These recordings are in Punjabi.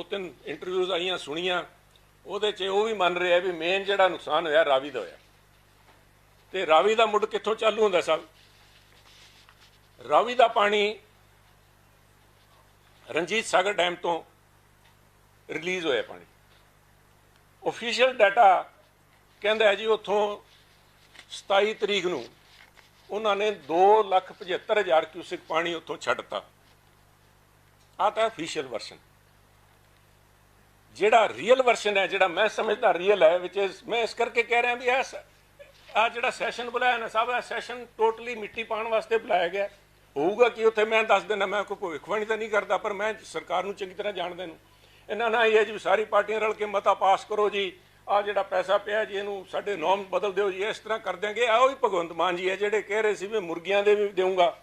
ਦੋ ਤਿੰਨ ਇੰਟਰਵਿਊਜ਼ ਆਈਆਂ, ਸੁਣੀਆਂ। ਉਹਦੇ 'ਚ ਉਹ ਵੀ ਮੰਨ ਰਿਹਾ ਵੀ ਮੇਨ ਜਿਹੜਾ ਨੁਕਸਾਨ ਹੋਇਆ, ਰਾਵੀ ਦਾ ਹੋਇਆ। ਤੇ ਰਾਵੀ ਦਾ ਮੁੱਢ ਕਿੱਥੋਂ ਚਾਲੂ ਹੁੰਦਾ ਸਾਹਿਬ ਰਾਵੀ ਦਾ ਪਾਣੀ ਰਣਜੀਤ ਸਾਗਰ ਡੈਮ ਤੋਂ ਰਿਲੀਜ਼ ਹੋਇਆ ਪਾਣੀ। ਅਫੀਸ਼ੀਅਲ ਡਾਟਾ ਕਹਿੰਦਾ ਹੈ ਜੀ, ਉੱਥੋਂ 27 ਤਰੀਕ ਨੂੰ ਉਹਨਾਂ ਨੇ 275000 ਕਿਊਸਿਕ ਪਾਣੀ ਉੱਥੋਂ ਛੱਡਤਾ ਆ ਤਾਂ ਅਫੀਸ਼ੀਅਲ ਵਰਸ਼ਨ ਜਿਹੜਾ ਰੀਅਲ ਵਰਸ਼ਨ ਹੈ, ਜਿਹੜਾ ਮੈਂ ਸਮਝਦਾ ਰੀਅਲ ਹੈ ਵਿਚ ਮੈਂ ਇਸ ਕਰਕੇ ਕਹਿ ਰਿਹਾ ਵੀ ਇਹ ਆ ਜਿਹੜਾ ਸੈਸ਼ਨ ਬੁਲਾਇਆ ਨਾ ਸਾਹਿਬ ਇਹ ਸੈਸ਼ਨ ਟੋਟਲੀ ਮਿੱਟੀ ਪਾਉਣ ਵਾਸਤੇ ਬੁਲਾਇਆ ਗਿਆ। ਹੋਊਗਾ ਕਿ ਉੱਥੇ, ਮੈਂ ਦੱਸ ਦਿੰਦਾ, ਮੈਂ ਕੋਈ ਭਵਿੱਖਬਾਣੀ ਤਾਂ ਨਹੀਂ ਕਰਦਾ, ਪਰ ਮੈਂ ਸਰਕਾਰ ਨੂੰ ਚੰਗੀ ਤਰ੍ਹਾਂ ਜਾਣਦੇ ਨੂੰ ਇਹਨਾਂ ਨਾਲ ਇਹ ਹੈ ਜੀ ਵੀ ਸਾਰੀ ਪਾਰਟੀਆਂ ਰਲ ਕੇ ਮਤਾ ਪਾਸ ਕਰੋ ਜੀ। ਆ ਜਿਹੜਾ ਪੈਸਾ ਪਿਆ ਜੀ, ਇਹਨੂੰ ਸਾਡੇ ਨੋਮ ਬਦਲ ਦਿਓ ਜੀ, ਇਸ ਤਰ੍ਹਾਂ ਕਰ ਦਿਆਂਗੇ। ਆਹ ਹੀ ਭਗਵੰਤ ਮਾਨ ਜੀ ਹੈ, ਜਿਹੜੇ ਕਹਿ ਰਹੇ ਸੀ ਵੀ ਮੁਰਗੀਆਂ ਦੇ ਵੀ ਦੇਵਾਂਗਾ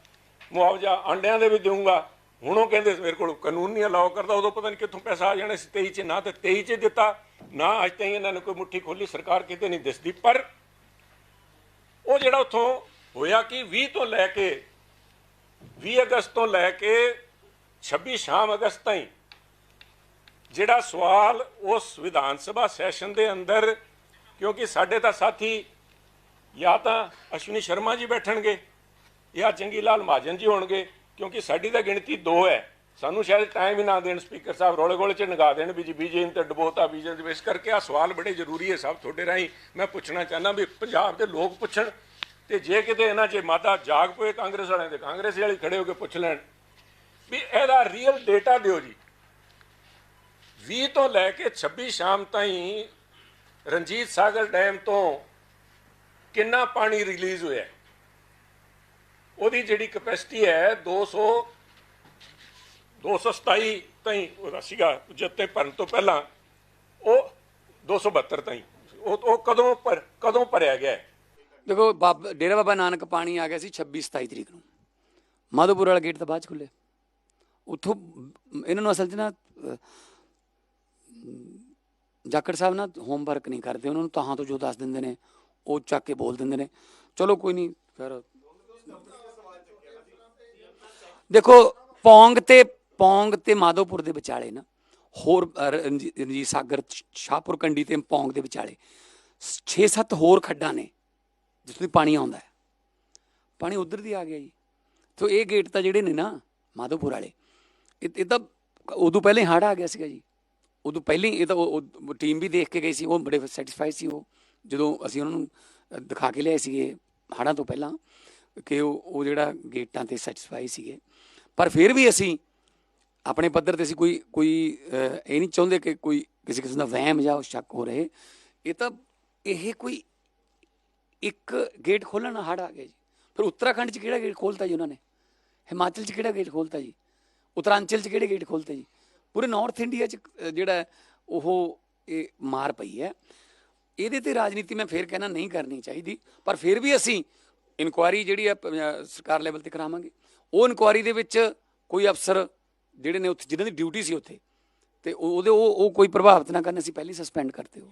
ਮੁਆਵਜ਼ਾ ਅੰਡਿਆਂ ਦੇ ਵੀ ਦੇਵਾਂਗਾ ਹੁਣ ਉਹ ਕਹਿੰਦੇ ਮੇਰੇ ਕੋਲ ਕਾਨੂੰਨ ਨਹੀਂ ਅਲਾਉ ਕਰਦਾ, ਉਦੋਂ ਪਤਾ ਨਹੀਂ ਕਿੱਥੋਂ ਪੈਸਾ ਆ ਜਾਣਾ ਸੀ 23 ਚ, ਨਾ ਤੇ 23 ਚ ਦਿੱਤਾ, ਨਾ ਅੱਜ ਤਾਈਂ ਇਹਨਾਂ ਨੇ ਕੋਈ ਮੁੱਠੀ ਖੋਲੀ ਸਰਕਾਰ ਕਿਤੇ ਨਹੀਂ ਦਿਸਦੀ। ਪਰ ਉਹ ਜਿਹੜਾ ਉੱਥੋਂ ਹੋਇਆ ਕਿ 20 ਤੋਂ ਲੈ ਕੇ 20 ਅਗਸਤ ਤੋਂ ਲੈ ਕੇ 26 ਸ਼ਾਮ ਅਗਸਤ ਤਾਈਂ, ਜਿਹੜਾ ਸਵਾਲ ਉਸ ਵਿਧਾਨ ਸਭਾ ਸੈਸ਼ਨ ਦੇ ਅੰਦਰ, ਕਿਉਂਕਿ ਸਾਡੇ ਤਾਂ ਸਾਥੀ ਜਾਂ ਤਾਂ ਅਸ਼ਵਨੀ ਸ਼ਰਮਾ ਜੀ ਬੈਠਣਗੇ, ਜਾਂ ਚੰਗੀ ਲਾਲ ਮਹਾਜਨ ਜੀ ਹੋਣਗੇ ਕਿਉਂਕਿ ਸਾਡੀ ਤਾਂ ਗਿਣਤੀ 2 ਹੈ। ਸਾਨੂੰ ਸ਼ਾਇਦ ਟਾਈਮ ਹੀ ਨਾ ਦੇਣ ਸਪੀਕਰ ਸਾਹਿਬ, ਰੋਲੇ ਗੋਲੇ ਚ ਨਗਾ ਦੇਣ ਵੀ ਜੀ ਬੀਜੇਪੀ ਤੇ ਡਬੋਤਾ ਬੀਜੇਪੀ ਦੇ ਇਸ ਕਰਕੇ ਆ ਸਵਾਲ ਬੜੇ ਜ਼ਰੂਰੀ ਹੈ ਸਭ ਤੁਹਾਡੇ ਰਾਹੀਂ। ਮੈਂ ਪੁੱਛਣਾ ਚਾਹੁੰਦਾ ਵੀ ਪੰਜਾਬ ਦੇ ਲੋਕ ਪੁੱਛਣ ਤੇ ਜੇ ਕਿਤੇ ਇਹਨਾਂ 'ਚ ਮਾਦਾ ਜਾਗ ਪਏ ਕਾਂਗਰਸ ਵਾਲਿਆਂ ਦੇ, ਕਾਂਗਰਸ ਵਾਲੇ ਖੜੇ ਹੋ ਕੇ ਪੁੱਛ ਲੈਣ ਵੀ ਇਹਦਾ ਰੀਅਲ ਡੇਟਾ ਦਿਓ ਜੀ। 20 ਤੋਂ ਲੈ ਕੇ 26 ਸ਼ਾਮ ਤਾਈਂ ਰਣਜੀਤ ਸਾਗਰ ਡੈਮ ਤੋਂ ਕਿੰਨਾ ਪਾਣੀ ਰਿਲੀਜ਼ ਹੋਇਆ ਉਹਦੀ ਜਿਹੜੀ ਕਪੈਸਿਟੀ ਹੈ 200 227 ਤਾਈਂ ਉਹਦਾ ਸੀਗਾ ਜੱਤੇ ਭਰਨ ਤੋਂ ਪਹਿਲਾਂ ਉਹ 272 ਤਾਈਂ। ਉਹ ਉਹ ਕਦੋਂ ਪਰ ਕਦੋਂ ਭਰਿਆ ਗਿਆ ਦੇਖੋ ਬਾਬਾ ਡੇਰਾ ਬਾਬਾ ਨਾਨਕ ਪਾਣੀ ਆ ਗਿਆ ਸੀ 26 27 ਤਰੀਕ ਨੂੰ। ਮਾਧੋਪੁਰ ਵਾਲਾ ਗੇਟ ਤਾਂ ਬਾਅਦ ਚ ਖੁੱਲੇ ਉੱਥੋਂ ਇਹਨਾਂ ਨੂੰ ਅਸਲ 'ਚ ਨਾ ਅਹ, ਜਾਖੜ ਸਾਹਿਬ ਨਾ ਹੋਮਵਰਕ ਨਹੀਂ ਕਰਦੇ ਉਹਨਾਂ ਨੂੰ ਤਾਹਾਂ ਤੋਂ ਜੋ ਦੱਸ ਦਿੰਦੇ ਨੇ ਉਹ ਚੱਕ ਕੇ ਬੋਲ ਦਿੰਦੇ ਨੇ। ਚਲੋ ਕੋਈ ਨਹੀਂ ਫਿਰ ਦੇਖੋ ਪੌਂਗ ਤੇ ਪੌਂਗ ਤੇ ਮਾਧੋਪੁਰ ਦੇ ਵਿਚਾਲੇ ਨਾ ਹੋਰ ਅਹ, ਰਣਜੀਤ ਸਾਗਰ ਸ਼ਾਹਪੁਰ ਕੰਡੀ ਤੇ ਪੌਂਗ ਦੇ ਵਿਚਾਲੇ 6-7 ਹੋਰ ਖੱਡਾਂ ਨੇ ਜਿਸ ਤੋਂ ਪਾਣੀ ਆਉਂਦਾ ਹੈ। ਪਾਣੀ ਉਧਰ ਦੀ ਆ ਗਿਆ ਜੀ। ਤੋ ਇਹ ਗੇਟ ਤਾਂ ਜਿਹੜੇ ਨੇ ਨਾ ਮਾਧੋਪੁਰ ਵਾਲੇ ਇਹ ਇਹ ਤਾਂ ਉਦੋਂ ਪਹਿਲੇ ਹੜ ਆ ਗਿਆ ਸੀਗਾ ਜੀ। ਉਦੋਂ ਪਹਿਲੇ ਹੀ ਇਹ ਤਾਂ ਉਹ ਟੀਮ ਵੀ ਦੇਖ ਕੇ ਗਈ ਸੀ ਉਹ ਬੜੇ ਸੈਟੀਸਫਾਈ ਸੀ ਉਹ। ਜਦੋਂ ਅਸੀਂ ਉਹਨਾਂ ਨੂੰ ਦਿਖਾ ਕੇ ਲਿਆਏ ਸੀਗੇ ਹੜਾਂ ਤੋਂ ਪਹਿਲਾਂ ਕਿ ਉਹ ਉਹ ਜਿਹੜਾ ਗੇਟਾਂ ਤੇ ਸੈਟੀਸਫਾਈ ਸੀਗੇ। ਪਰ ਫਿਰ ਵੀ ਅਸੀਂ ਆਪਣੇ ਪੱਧਰ ਤੇ ਅਸੀਂ ਕੋਈ ਕੋਈ ਇਹ ਨਹੀਂ ਚਾਹੁੰਦੇ ਕਿ ਕੋਈ ਕਿਸੇ ਕਿਸਮ ਦਾ ਵਹਿਮ ਜਾਂ ਸ਼ੱਕ ਹੋ ਰਹੇ। ਇਹ ਤਾਂ, ਇਹ ਕੋਈ ਇੱਕ ਗੇਟ ਖੋਲਣ ਨਾਲ ਹੜ ਆ ਗਿਆ ਜੀ। ਫਿਰ ਉੱਤਰਾਖੰਡ 'ਚ ਕਿਹੜਾ ਗੇਟ ਖੋਲਤਾ ਜੀ ਉਹਨਾਂ ਨੇ? ਹਿਮਾਚਲ 'ਚ ਕਿਹੜਾ ਗੇਟ ਖੋਲਤਾ ਜੀ? ਉੱਤਰਾਂਚਲ 'ਚ ਕਿਹੜੇ ਗੇਟ ਖੋਲਤੇ ਜੀ? ਪੂਰੇ ਨਾਰਥ ਇੰਡੀਆ 'ਚ ਜਿਹੜਾ ਉਹ, ਇਹ ਮਾਰ ਪਈ ਹੈ। ਇਹਦੇ ਤੇ ਰਾਜਨੀਤੀ ਮੈਂ ਫੇਰ ਕਹਿਣਾ ਨਹੀਂ ਕਰਨੀ ਚਾਹੀਦੀ। ਪਰ ਫਿਰ ਵੀ ਅਸੀਂ ਇਨਕੁਆਇਰੀ ਜਿਹੜੀ ਆ ਪ- ਸਰਕਾਰ ਲੈਵਲ ਤੇ ਕਰਾਵਾਂਗੇ। ਉਹ ਇਨਕੁਆਇਰੀ ਦੇ ਵਿੱਚ ਕੋਈ ਅਫਸਰ ਜਿਹੜੇ ਨੇ ਉੱਥੇ, ਜਿਨ੍ਹਾਂ ਦੀ ਡਿਊਟੀ ਸੀ ਉੱਥੇ, ਤੇ ਉਹ- ਉਹਦੇ ਉਹ ਉਹ ਕੋਈ ਪ੍ਰਭਾਵਿਤ ਨਾ ਕਰਨ, ਅਸੀਂ ਪਹਿਲੀ ਸਸਪੈਂਡ ਕਰਤੇ ਹੋ।